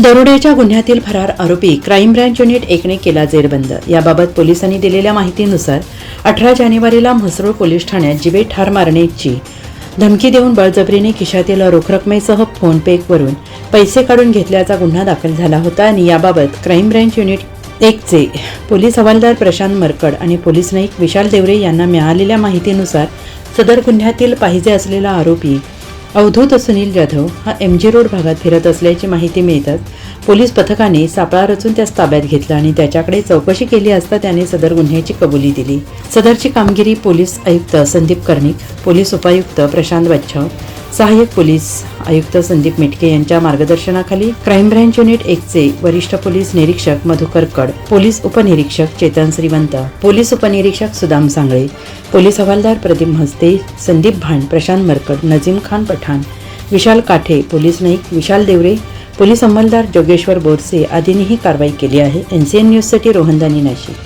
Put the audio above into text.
दरोड्याच्या गुन्ह्यातील फरार आरोपी क्राईम ब्रँच युनिट एकने केला जेरबंद. याबाबत पोलिसांनी दिलेल्या माहितीनुसार अठरा जानेवारीला म्हसरूळ पोलीस ठाण्यात जिवे ठार मारण्याची धमकी देऊन बळजबरीने खिशातील रोख रकमेसह फोनपेवरून पैसे काढून घेतल्याचा गुन्हा दाखल झाला होता आणि याबाबत क्राईम ब्रँच युनिट एकचे पोलीस हवालदार प्रशांत मरकड आणि पोलीस नाईक विशाल देवरे यांना मिळालेल्या माहितीनुसार सदर गुन्ह्यातील पाहिजे असलेला आरोपी अवधूत सुनील जाधव हा एम जी रोड भागात फिरत असल्याची माहिती मिळताच पोलीस पथकाने सापळा रचून त्यास ताब्यात घेतला आणि त्याच्याकडे चौकशी केली असता त्याने सदर गुन्ह्याची कबुली दिली. सदरची कामगिरी पोलीस आयुक्त संदीप कर्णिक पोलीस उपायुक्त प्रशांत बच्छाव सहाय्यक पोलीस आयुक्त संदीप मिटके यांच्या मार्गदर्शनाखाली क्राईम ब्रँच युनिट एकचे वरिष्ठ पोलीस निरीक्षक मधुकर कड पोलीस उपनिरीक्षक चेतन श्रीवंत पोलीस उपनिरीक्षक सुदाम सांगळे पोलीस हवालदार प्रदीप म्हस्ते संदीप भाण प्रशांत मरकड नजीम खान पठाण विशाल काठे पोलीस नाईक विशाल देवरे पोलीस अंमलदार जोगेश्वर बोरसे आदींनी ही कारवाई केली आहे. एनसीएन न्यूजसाठी रोहनदानी नाशिक.